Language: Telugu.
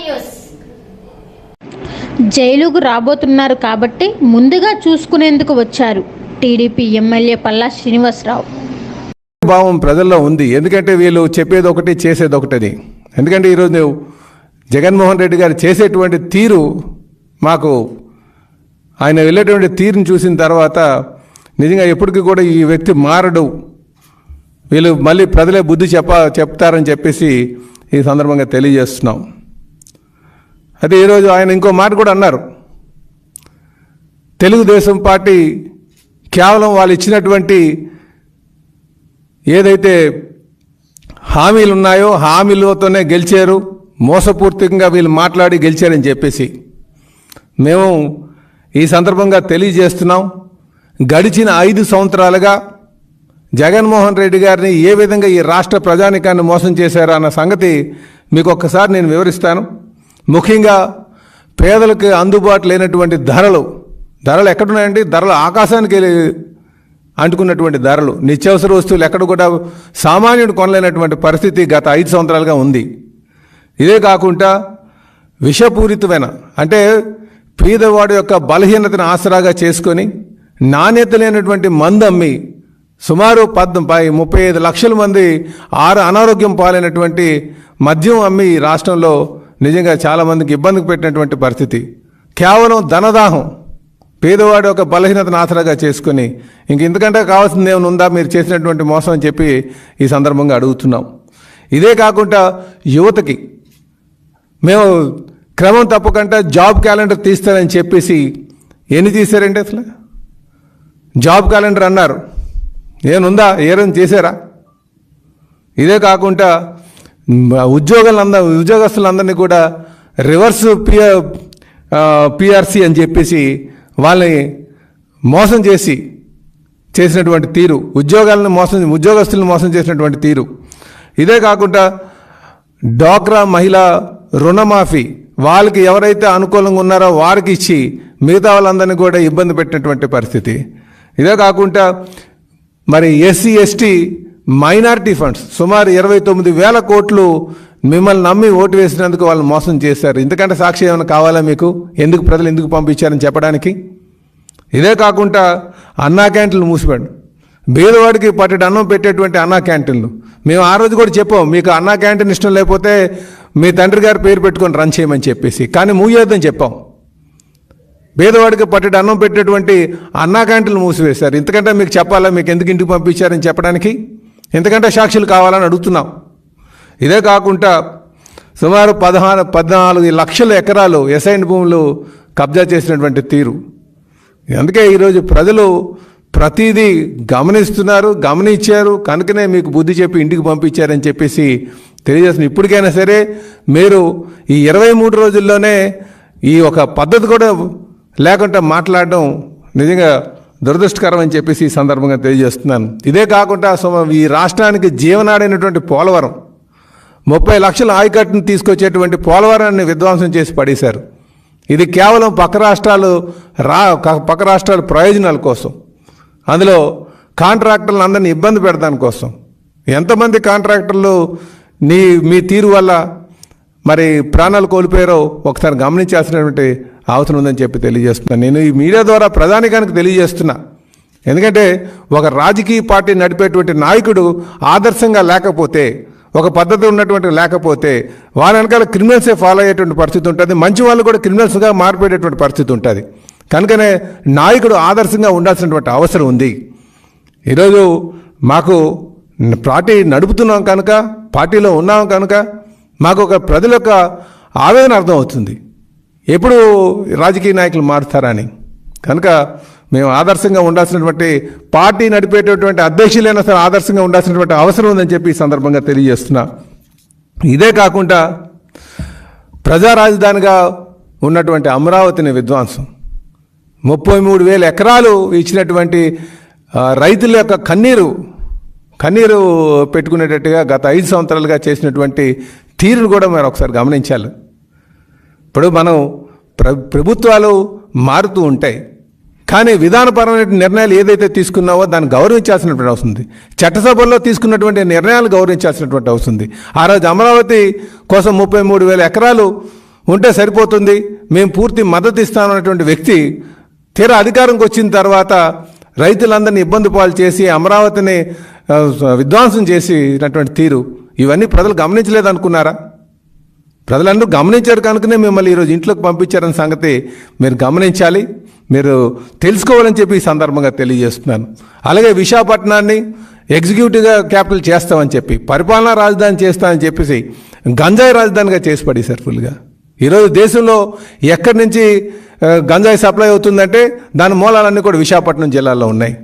న్యూస్ జైలుకు రాబోతున్నారు కాబట్టి ముందుగా చూసుకునేందుకు వచ్చారు టీడీపీ ఎమ్మెల్యే పల్లా శ్రీనివాసరావు. భావం ప్రజల్లో ఉంది. ఎందుకంటే వీళ్ళు చెప్పేది ఒకటి చేసేది ఒకటని ఎందుకంటే ఈరోజు జగన్మోహన్ రెడ్డి గారు చేసేటువంటి తీరు మాకు ఆయన వెళ్ళేటువంటి తీరుని చూసిన తర్వాత నిజంగా ఎప్పటికీ కూడా ఈ వ్యక్తి మారడు. వీళ్ళు మళ్ళీ ప్రజలే బుద్ధి చెప్ప చెప్తారని చెప్పేసి ఈ సందర్భంగా తెలియజేస్తున్నాం. అదే ఈరోజు ఆయన ఇంకో మాట కూడా అన్నారు. తెలుగుదేశం పార్టీ కేవలం వాళ్ళు ఇచ్చినటువంటి ఏదైతే హామీలు ఉన్నాయో హామీలతోనే గెలిచారు మోసపూర్తికంగా వీళ్ళు మాట్లాడి గెలిచారని చెప్పేసి మేము ఈ సందర్భంగా తెలియజేస్తున్నాం. గడిచిన ఐదు సంవత్సరాలుగా జగన్మోహన్ రెడ్డి గారిని ఏ విధంగా ఈ రాష్ట్ర ప్రజానికాన్ని మోసం చేశారో అన్న సంగతి మీకు ఒక్కసారి నేను వివరిస్తాను. ముఖ్యంగా పేదలకు అందుబాటు లేనటువంటి ధరలు. ధరలు ఎక్కడున్నాయండి ధరలు ఆకాశానికి వెళ్ళి- అంటుకున్నటువంటి ధరలు. నిత్యావసర వస్తువులు ఎక్కడ కూడా సామాన్యుడు కొనలేనటువంటి పరిస్థితి గత ఐదు సంవత్సరాలుగా ఉంది. ఇదే కాకుండా విషపూరితమైన అంటే పేదవాడి యొక్క బలహీనతను ఆసరాగా చేసుకొని నాణ్యత లేనటువంటి మందు అమ్మి సుమారు పద్ పై ముప్పై ఐదు లక్షల మంది ఆరు అనారోగ్యం పాలైనటువంటి మద్యం అమ్మి రాష్ట్రంలో నిజంగా చాలామందికి ఇబ్బందికి పెట్టినటువంటి పరిస్థితి. కేవలం ధనదాహం. పేదవాడు ఒక బలహీనతను ఆసరాగా చేసుకుని ఇంక ఇంతకంటే కావాల్సింది ఏమైనా ఉందా? మీరు చేసినటువంటి మోసం అని చెప్పి ఈ సందర్భంగా అడుగుతున్నాం. ఇదే కాకుండా యువతకి మేము క్రమం తప్పకుండా జాబ్ క్యాలెండర్ తీస్తానని చెప్పేసి ఎన్ని తీశారండి అసలు? జాబ్ క్యాలెండర్ అన్నారు. ఏనుందా ఏమైనా చేశారా? ఇదే కాకుండా ఉద్యోగులంద ఉద్యోగస్తులందరినీ కూడా రివర్స్ పిఆర్ పిఆర్సీ అని చెప్పేసి వాళ్ళని మోసం చేసి చేసినటువంటి తీరు ఉద్యోగాలను మోసం ఉద్యోగస్తులను మోసం చేసినటువంటి తీరు. ఇదే కాకుండా డ్వాక్రా మహిళ రుణమాఫీ వాళ్ళకి ఎవరైతే అనుకూలంగా ఉన్నారో వారికి ఇచ్చి మిగతా వాళ్ళందరినీ కూడా ఇబ్బంది పెట్టినటువంటి పరిస్థితి. ఇదే కాకుండా మరి ఎస్సీ ఎస్టీ మైనారిటీ ఫండ్స్ సుమారు ఇరవై తొమ్మిది వేల కోట్లు మిమ్మల్ని నమ్మి ఓటు వేసినందుకు వాళ్ళు మోసం చేశారు. ఇంతకంటే సాక్షి ఏమైనా కావాలా మీకు? ఎందుకు ప్రజలు ఎందుకు పంపించారని చెప్పడానికి? ఇదే కాకుండా అన్నా క్యాంటీన్లు మూసిపోయాడు బీదవాడికి పట్టెడు అన్నం పెట్టేటువంటి అన్నా క్యాంటీన్లు. మేము ఆ రోజు కూడా చెప్పాం మీకు అన్నా క్యాంటీన్ ఇష్టం లేకపోతే మీ తండ్రి గారు పేరు పెట్టుకొని రన్ చేయమని చెప్పేసి. కానీ మూయొద్దని చెప్పాం. బీదవాడికి పట్టెడు అన్నం పెట్టేటువంటి అన్నా క్యాంటీన్లు మూసివేశారు. ఇంతకంటే మీకు చెప్పాలా? మీకు ఎందుకు ఇంటికి పంపించారని చెప్పడానికి? ఎందుకంటే సాక్షులు కావాలని అడుగుతున్నాం. ఇదే కాకుండా సుమారు పదహారు పద్నాలుగు లక్షల ఎకరాలు ఎసైన్ భూములు కబ్జా చేసినటువంటి తీరు. అందుకే ఈరోజు ప్రజలు ప్రతిదీ గమనిస్తున్నారు గమనించారు కనుకనే మీకు బుద్ధి చెప్పి ఇంటికి పంపించారని చెప్పేసి తెలియజేస్తున్నారు ఇప్పటికైనా సరే మీరు ఈ ఇరవై మూడు రోజుల్లోనే ఈ ఒక పద్ధతి కూడా లేకుండా మాట్లాడడం నిజంగా దురదృష్టకరం అని చెప్పేసి ఈ సందర్భంగా తెలియజేస్తున్నాను. ఇదే కాకుండా సుమ- ఈ రాష్ట్రానికి జీవనాడైనటువంటి పోలవరం ముప్పై లక్షల ఆయకట్టును తీసుకొచ్చేటువంటి పోలవరాన్ని విధ్వంసం చేసి పడేశారు. ఇది కేవలం పక్క రాష్ట్రాలు రా పక్క రాష్ట్రాల ప్రయోజనాల కోసం. అందులో కాంట్రాక్టర్లు అందరినీ ఇబ్బంది పెడదాని కోసం. ఎంతమంది కాంట్రాక్టర్లు నీ మీ తీరు వల్ల మరి ప్రాణాలు కోల్పోయారో ఒకసారి గమనించాల్సినటువంటి అవసరం ఉందని చెప్పి తెలియజేస్తున్నాను నేను ఈ మీడియా ద్వారా ప్రధానికానికి తెలియజేస్తున్నా. ఎందుకంటే ఒక రాజకీయ పార్టీ నడిపేటువంటి నాయకుడు ఆదర్శంగా లేకపోతే ఒక పద్ధతి ఉన్నటువంటి లేకపోతే వారి వెనకాల క్రిమినల్సే ఫాలో అయ్యేటువంటి పరిస్థితి ఉంటుంది. మంచి వాళ్ళు కూడా క్రిమినల్స్గా మారిపోయేటువంటి పరిస్థితి ఉంటుంది. కనుకనే నాయకుడు ఆదర్శంగా ఉండాల్సినటువంటి అవసరం ఉంది. ఈరోజు మాకు పార్టీ నడుపుతున్నాం కనుక పార్టీలో ఉన్నాం కనుక మాకు ఒక ప్రజల యొక్క ఆవేదన అర్థమవుతుంది. ఎప్పుడు రాజకీయ నాయకులు మారుతారని. కనుక మేము ఆదర్శంగా ఉండాల్సినటువంటి పార్టీ నడిపేటటువంటి అధ్యక్షులైనా సరే ఆదర్శంగా ఉండాల్సినటువంటి అవసరం ఉందని చెప్పి ఈ సందర్భంగా తెలియజేస్తున్నా. ఇదే కాకుండా ప్రజా రాజధానిగా ఉన్నటువంటి అమరావతిని విద్వాంసం ముప్పై మూడు వేల ఎకరాలు ఇచ్చినటువంటి రైతుల యొక్క కన్నీరు కన్నీరు పెట్టుకునేటట్టుగా గత ఐదు సంవత్సరాలుగా చేసినటువంటి తీరును కూడా మరి ఒకసారి గమనించాలి. ఇప్పుడు మనం ప్ర ప్రభుత్వాలు మారుతూ ఉంటాయి. కానీ విధానపరమైన నిర్ణయాలు ఏదైతే తీసుకున్నావో దాన్ని గౌరవించాల్సినటువంటి అవసరం ఉంది. చట్టసభల్లో తీసుకున్నటువంటి నిర్ణయాలు గౌరవించాల్సినటువంటి అవసరం ఉంది. ఆ రోజు అమరావతి కోసం ముప్పై మూడు వేల ఎకరాలు ఉంటే సరిపోతుంది. మేము పూర్తి మద్దతు ఇస్తామన్నటువంటి వ్యక్తి తీరా అధికారంకి వచ్చిన తర్వాత రైతులందరినీ ఇబ్బంది పాలు చేసి అమరావతిని విధ్వంసం చేసినటువంటి తీరు. ఇవన్నీ ప్రజలు గమనించలేదనుకున్నారా ప్రజలందరూ గమనించారు కనుకనే మిమ్మల్ని ఈరోజు ఇంట్లోకి పంపించారన్న సంగతి మీరు గమనించాలి. మీరు తెలుసుకోవాలని చెప్పి ఈ సందర్భంగా తెలియజేస్తున్నాను. అలాగే విశాఖపట్నాన్ని ఎగ్జిక్యూటివ్గా క్యాపిటల్ చేస్తామని చెప్పి పరిపాలనా రాజధాని చేస్తామని చెప్పేసి గంజాయి రాజధానిగా చేసి పడేశారు ఫుల్గా. ఈరోజు దేశంలో ఎక్కడి నుంచి గంజాయి సప్లై అవుతుందంటే దాని మూలాలన్నీ కూడా విశాఖపట్నం జిల్లాలో ఉన్నాయి.